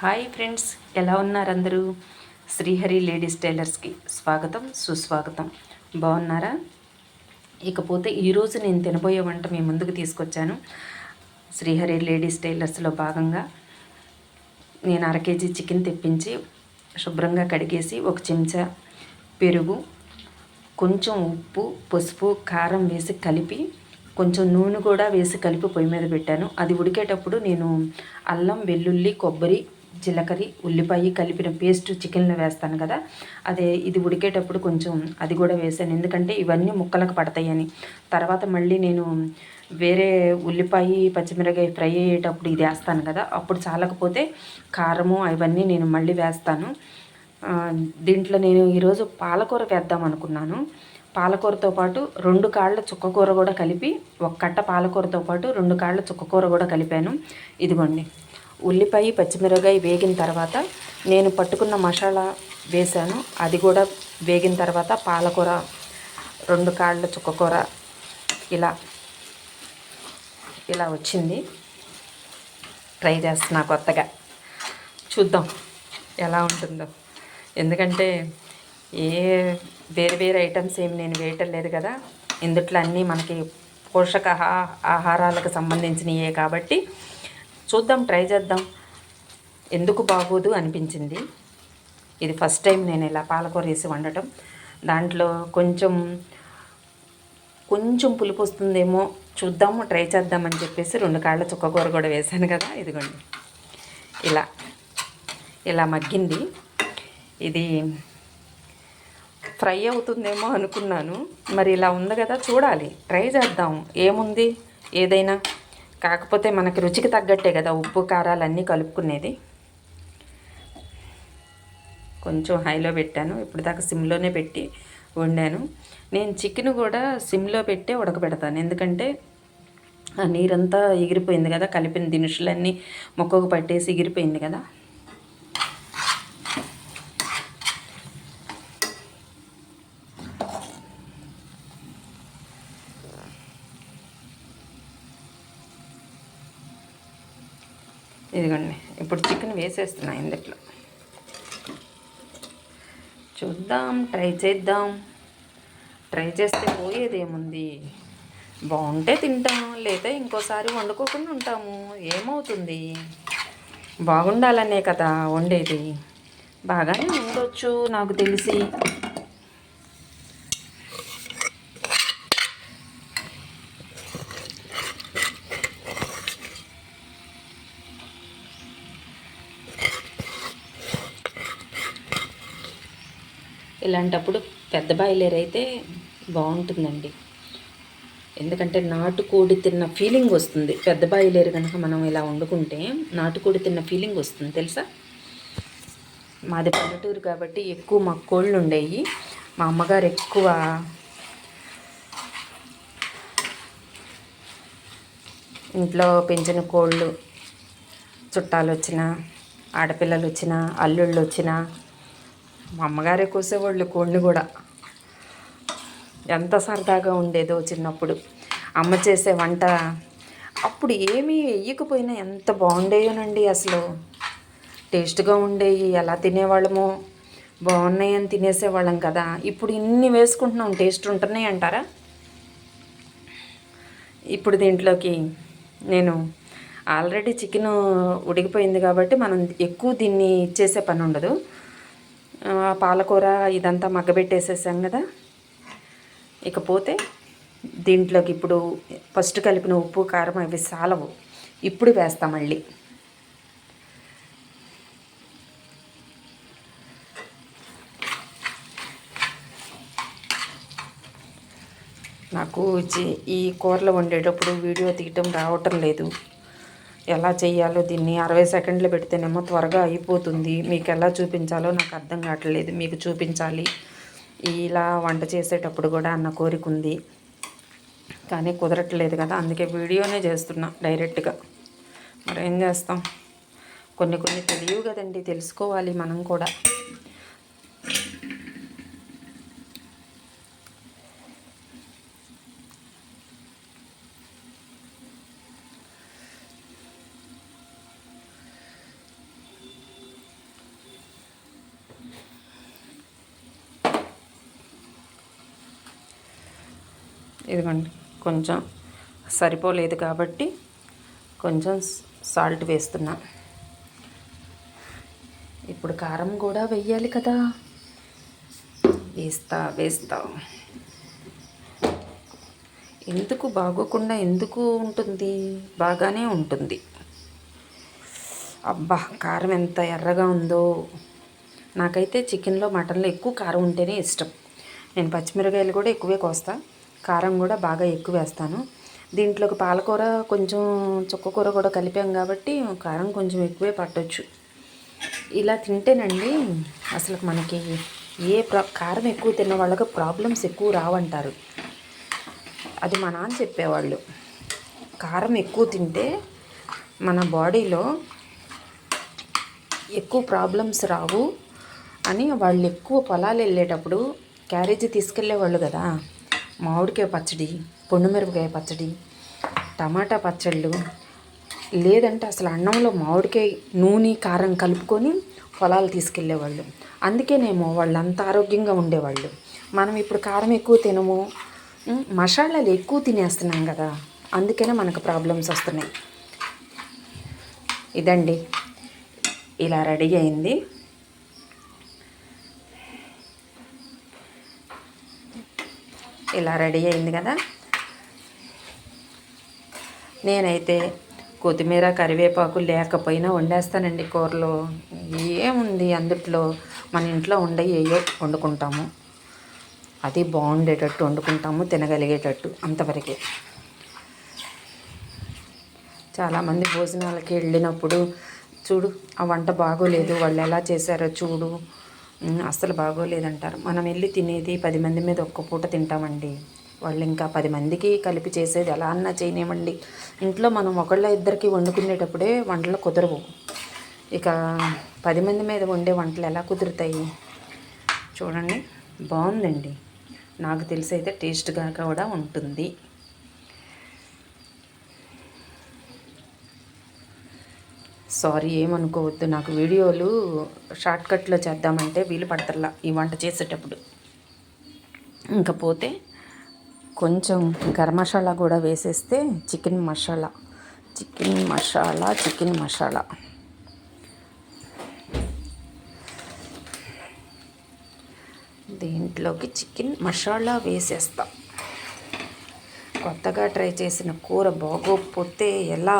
Hi friends ఎలా ఉన్నారు అందరూ? శ్రీహరి లేడీస్ టైలర్స్కి స్వాగతం సుస్వాగతం. బాగున్నారా ఇకపోతే ఈరోజు నేను తినబోయే వంట మీ ముందుకు తీసుకొచ్చాను. శ్రీహరి లేడీస్ టైలర్స్లో భాగంగా నేను అర కేజీ చికెన్ తెప్పించి శుభ్రంగా కడిగేసి ఒక చెంచా పెరుగు కొంచెం ఉప్పు పసుపు కారం వేసి కలిపి కొంచెం నూనె కూడా వేసి కలిపి పొయ్యి మీద పెట్టాను. అది ఉడికేటప్పుడు నేను అల్లం వెల్లుల్లి కొబ్బరి జీలకర్ర ఉల్లిపాయ కలిపిన పేస్ట్ చికెన్లో వేస్తాను కదా. అదే ఇది ఉడికేటప్పుడు కొంచెం అది కూడా వేసాను. ఎందుకంటే ఇవన్నీ ముక్కలకు పడతాయని. తర్వాత మళ్ళీ నేను వేరే ఉల్లిపాయ పచ్చిమిరకాయ ఫ్రై అయ్యేటప్పుడు ఇది వేస్తాను కదా. అప్పుడు చాలకపోతే కారము అవన్నీ నేను మళ్ళీ వేస్తాను. దీంట్లో నేను ఈరోజు పాలకూర వేద్దాం అనుకున్నాను. పాలకూరతో పాటు రెండు కాళ్ళ చుక్కకూర కూడా కలిపి ఒక కట్ట పాలకూరతో పాటు రెండు కాళ్ళ చుక్కకూర కూడా కలిపాను. ఇదిగోండి. ఉల్లిపాయ పచ్చిమిరపకాయ వేగిన తర్వాత నేను పట్టుకున్న మసాలా వేశాను. అది కూడా వేగిన తర్వాత పాలకూర రెండు కాళ్ళ చుక్కకూర ఇలా ఇలా వచ్చింది. ట్రై చేస్తున్నా కొత్తగా. చూద్దాం ఎలా ఉంటుందో. ఎందుకంటే ఏ వేరే వేరే ఐటమ్స్ ఏమి నేను వేయటం లేదు కదా. ఇందుట్లో అన్నీ మనకి పోషక ఆహారాలకు సంబంధించినయే కాబట్టి చూద్దాం ట్రై చేద్దాం. ఎందుకు బాగోదు అనిపించింది. ఇది ఫస్ట్ టైం నేను ఇలా పాలకూర వేసి వండటం. దాంట్లో కొంచెం కొంచెం పులుపు వస్తుందేమో చూద్దాము ట్రై చేద్దామని చెప్పేసి రెండు కాళ్ళ చుక్కకూర కూడా వేశాను కదా ఇదిగోండి. ఇలా ఇలా మగ్గింది. ఇది ఫ్రై అవుతుందేమో అనుకున్నాను. మరి ఇలా ఉంది కదా చూడాలి. ట్రై చేద్దాం. ఏముంది? ఏదైనా కాకపోతే మనకి రుచికి తగ్గట్టే కదా ఉప్పు కారాలు అన్నీ కలుపుకునేది. కొంచెం హైలో పెట్టాను. ఇప్పుడు దాకా సిమ్లోనే పెట్టి వండాను. నేను చికెన్ కూడా సిమ్లో పెట్టే ఉడకబెడతాను. ఎందుకంటే ఆ నీరంతా ఎగిరిపోయింది కదా కలిపిన దినుసులన్నీ మొక్కకు పట్టేసి ఎగిరిపోయింది కదా. ఇదిగోండి ఇప్పుడు చికెన్ వేసేస్తున్నా ఇందులో చూద్దాం ట్రై చేద్దాం. ట్రై చేస్తే పోయేదేముంది? బాగుంటే తింటాం లేదా ఇంకోసారి వండుకోకుండా ఉంటాము. ఏమవుతుంది? బాగుండాలనే కదా వండేది. బాగానే ఉండొచ్చు నాకు తెలిసి. ఇలాంటప్పుడు పెద్ద బాయిలర్ అయితే బాగుంటుందండి. ఎందుకంటే నాటుకోడి తిన్న ఫీలింగ్ వస్తుంది. పెద్ద బాయిలేరు కనుక మనం ఇలా వండుకుంటే నాటుకోడి తిన్న ఫీలింగ్ వస్తుంది. తెలుసా? మాది పల్లెటూరు కాబట్టి ఎక్కువ మా కోళ్ళు ఉండేవి మా అమ్మగారు ఎక్కువ ఇంట్లో పెంచిన కోళ్ళు చుట్టాలు వచ్చినా ఆడపిల్లలు వచ్చినా అల్లుళ్ళు వచ్చినా మా అమ్మగారే కోసేవాళ్ళు కోళ్ళు కూడా. ఎంత సరదాగా ఉండేదో చిన్నప్పుడు. అమ్మ చేసే వంట అప్పుడు ఏమీ వేయకపోయినా ఎంత బాగుండేయోనండి అసలు. టేస్ట్గా ఉండేవి ఎలా తినేవాళ్ళమో బాగున్నాయని తినేసేవాళ్ళం కదా. ఇప్పుడు ఇన్ని వేసుకుంటున్నాం టేస్ట్ ఉంటున్నాయి అంటారా? ఇప్పుడు దీంట్లోకి నేను ఆల్రెడీ చికెన్ ఉడికిపోయింది కాబట్టి మనం ఎక్కువ దీన్ని చేసే పని ఉండదు. పాలకూర ఇదంతా మగ్గబెట్టేసేసాం కదా. ఇకపోతే దీంట్లోకి ఇప్పుడు ఫస్ట్ కలిపిన ఉప్పు కారం అవి సాలవు. ఇప్పుడు వేస్తాం మళ్ళీ. నాకు ఈ కూరలు వండేటప్పుడు వీడియో తీయటం రావటం లేదు. ఎలా చేయాలో దీన్ని అరవై సెకండ్లు పెడితేనేమో త్వరగా అయిపోతుంది. మీకు ఎలా చూపించాలో నాకు అర్థం కావట్లేదు. మీకు చూపించాలి. ఇలా వంట చేసేటప్పుడు కూడా అన్న కోరిక ఉంది. కానీ కుదరట్లేదు కదా. అందుకే వీడియోనే చేస్తున్నా డైరెక్ట్గా. మరి ఏం చేస్తాం? కొన్ని కొన్ని తెలియవు కదండి. తెలుసుకోవాలి మనం కూడా. ఇదిగోండి కొంచెం సరిపోలేదు కాబట్టి కొంచెం సాల్ట్ వేస్తున్నా. ఇప్పుడు కారం కూడా వెయ్యాలి కదా. వేస్తా వేస్తా. ఎందుకు బాగోకుండా ఎందుకు ఉంటుంది? బాగానే ఉంటుంది. అబ్బా కారం ఎంత ఎర్రగా ఉందో. నాకైతే చికెన్లో మటన్లో ఎక్కువ కారం ఉంటేనే ఇష్టం. నేను పచ్చిమిరకాయలు కూడా ఎక్కువే కోస్తాను కారం కూడా బాగా ఎక్కువ వేస్తాను. దీంట్లోకి పాలకూర కొంచెం చుక్కకూర కూడా కలిపాం కాబట్టి కారం కొంచెం ఎక్కువే పట్టొచ్చు. ఇలా తింటేనండి అసలు మనకి ఏ ప్రా కారం ఎక్కువ తిన్న వాళ్ళకి ప్రాబ్లమ్స్ ఎక్కువ రావంటారు. అది మా నాన్న చెప్పేవాళ్ళు. కారం ఎక్కువ తింటే మన బాడీలో ఎక్కువ ప్రాబ్లమ్స్ రావు అని వాళ్ళు ఎక్కువ పొలాలు వెళ్ళేటప్పుడు క్యారేజీ తీసుకెళ్ళేవాళ్ళు కదా. మామిడికాయ పచ్చడి పొండుమిరపకాయ పచ్చడి టమాటా పచ్చళ్ళు. లేదంటే అసలు అన్నంలో మామిడికాయ నూనె కారం కలుపుకొని పొలాలు తీసుకెళ్ళేవాళ్ళు. అందుకేనేమో వాళ్ళు అంత ఆరోగ్యంగా ఉండేవాళ్ళు. మనం ఇప్పుడు కారం ఎక్కువ తినము. మసాలాలు ఎక్కువ తినేస్తున్నాం కదా. అందుకనే మనకు ప్రాబ్లమ్స్ వస్తున్నాయి. ఇదండి. ఇలా రెడీ అయింది. ఇలా రెడీ అయింది కదా. నేనైతే కొత్తిమీర కరివేపాకు లేకపోయినా వండేస్తానండి కూరలో. ఏముంది అందుట్లో? మన ఇంట్లో ఉండే ఏయో వండుకుంటాము. అది బాగుండేటట్టు వండుకుంటాము తినగలిగేటట్టు అంతవరకే. చాలామంది భోజనాలకి వెళ్ళినప్పుడు చూడు ఆ వంట బాగోలేదు వాళ్ళు ఎలా చేశారో చూడు. అస్సలు బాగోలేదంటారు. మనం వెళ్ళి తినేది పది మంది మీద ఒక్క పూట తింటామండి. వాళ్ళు ఇంకా పది మందికి కలిపి చేసేది ఎలా అన్నా చేయనివ్వండి ఇంట్లో మనం ఒకళ్ళ ఇద్దరికి వండుకునేటప్పుడే వంటలు కుదరవు. ఇక పది మంది మీద వండే వంటలు ఎలా కుదురుతాయి? చూడండి. బాగుందండి. నాకు తెలిసి అయితే టేస్ట్గా కూడా ఉంటుంది. సారీ ఏమనుకోవద్దు. నాకు వీడియోలు షార్ట్కట్లో చేద్దామంటే వీలు పడతల్లా ఈ వంట చేసేటప్పుడు. ఇంకా పోతే కొంచెం గరం మసాలా కూడా వేసేస్తే chicken masala. Chicken masala chicken masala. దీంట్లోకి చికెన్ మసాలా వేసేస్తా. కొత్తగా ట్రై చేసిన కూర బాగోకపోతే ఎలా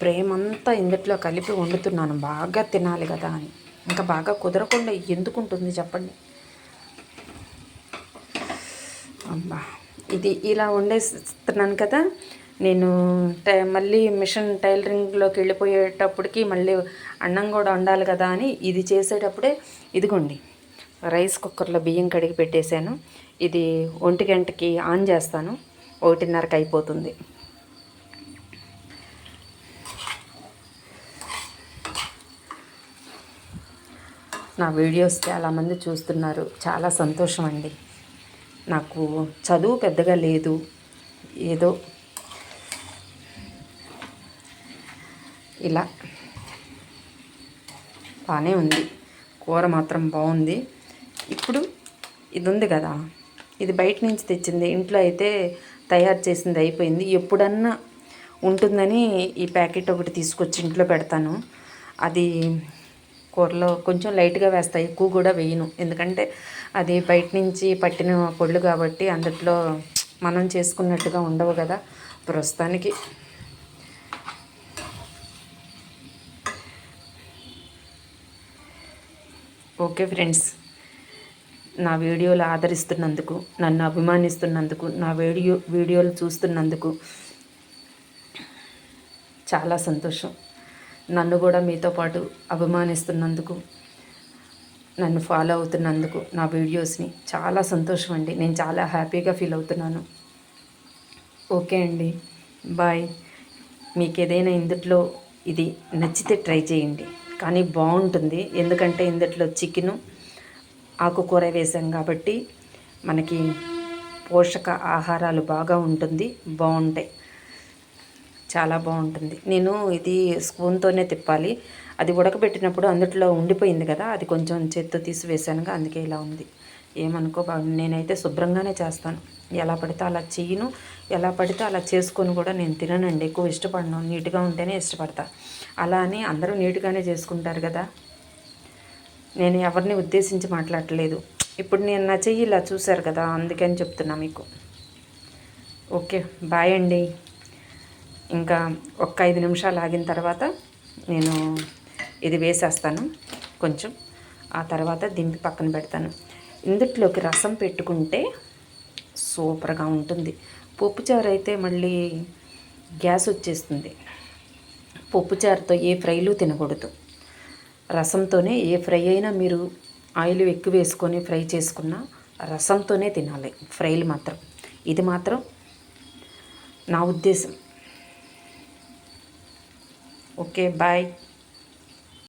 ప్రేమంతా ఇందుట్లో కలిపి వండుతున్నాను. బాగా తినాలి కదా అని. ఇంకా బాగా కుదరకుండా ఎందుకు ఉంటుంది చెప్పండి. అబ్బా ఇది ఇలా వండేస్తున్నాను కదా. నేను టై మళ్ళీ మిషన్ టైలరింగ్లోకి వెళ్ళిపోయేటప్పటికి మళ్ళీ అన్నం కూడా వండాలి కదా అని ఇది చేసేటప్పుడే ఇదిగోండి రైస్ కుక్కర్లో బియ్యం కడిగి పెట్టేశాను. ఇది ఒంటి గంటకి ఆన్ చేస్తాను. ఒకటిన్నరకి అయిపోతుంది. నా వీడియోస్ చాలామంది చూస్తున్నారు. చాలా సంతోషం అండి నాకు చదువు పెద్దగా లేదు. ఏదో ఇలా బాగానే ఉంది. కూర మాత్రం బాగుంది. ఇప్పుడు ఇది ఉంది కదా. ఇది బయట నుంచి తెచ్చింది. ఇంట్లో అయితే తయారు చేసింది అయిపోయింది. ఎప్పుడన్నా ఉంటుందని ఈ ప్యాకెట్ ఒకటి తీసుకొచ్చి ఇంట్లో పెడతాను. అది కూరలో కొంచెం లైట్గా వేస్తాయి. ఎక్కువ కూడా వేయను. ఎందుకంటే అది బయట నుంచి పట్టిన పొళ్ళు కాబట్టి అందుట్లో మనం చేసుకున్నట్టుగా ఉండవు కదా ప్రస్తుతానికి. ఓకే ఫ్రెండ్స్ నా వీడియోలు ఆదరిస్తున్నందుకు నన్ను అభిమానిస్తున్నందుకు నా వీడియో వీడియోలు చూస్తున్నందుకు చాలా సంతోషం. నన్ను కూడా మీతో పాటు అభిమానిస్తున్నందుకు నన్ను ఫాలో అవుతున్నందుకు నా వీడియోస్ని చాలా సంతోషం అండి. నేను చాలా హ్యాపీగా ఫీల్ అవుతున్నాను. ఓకే అండి. బాయ్ మీకు ఏదైనా ఇందుట్లో ఇది నచ్చితే ట్రై చేయండి. కానీ బాగుంటుంది. ఎందుకంటే ఇందుట్లో చికెను ఆకుకూర వేసాం కాబట్టి మనకి పోషక ఆహారాలు బాగా ఉంటుంది. బాగుంటాయి. చాలా బాగుంటుంది. నేను ఇది స్పూన్తోనే తిప్పాలి. అది ఉడకబెట్టినప్పుడు అందుట్లో ఉండిపోయింది కదా అది కొంచెం చేత్తో తీసి వేసానుగా అందుకే ఇలా ఉంది. ఏమనుకో నేనైతే శుభ్రంగానే చేస్తాను. ఎలా పడితే అలా చేయను. ఎలా పడితే అలా చేసుకొని కూడా నేను తిననండి. ఎక్కువ ఇష్టపడను. నీట్గా ఉంటేనే ఇష్టపడతా. అలా అని అందరూ నీట్గానే చేసుకుంటారు కదా. నేను ఎవరిని ఉద్దేశించి మాట్లాడలేదు ఇప్పుడు నేను నా చెయ్యి ఇలా చూశారు కదా అందుకని చెప్తున్నా మీకు. ఓకే బాయ్ అండి. ఇంకా ఒక్క ఐదు నిమిషాలు ఆగిన తర్వాత నేను ఇది వేసేస్తాను కొంచెం. ఆ తర్వాత దింపి పక్కన పెడతాను. ఇందుట్లోకి రసం పెట్టుకుంటే సూపర్గా ఉంటుంది. పప్పుచారు అయితే మళ్ళీ గ్యాస్ వచ్చేస్తుంది. పప్పుచారుతో ఏ ఫ్రైలు తినకూడదు. రసంతోనే ఏ ఫ్రై అయినా మీరు ఆయిల్ ఎక్కువ వేసుకొని ఫ్రై చేసుకున్న రసంతోనే తినాలి. ఫ్రైలు మాత్రం. ఇది మాత్రం నా ఉద్దేశం. Okay bye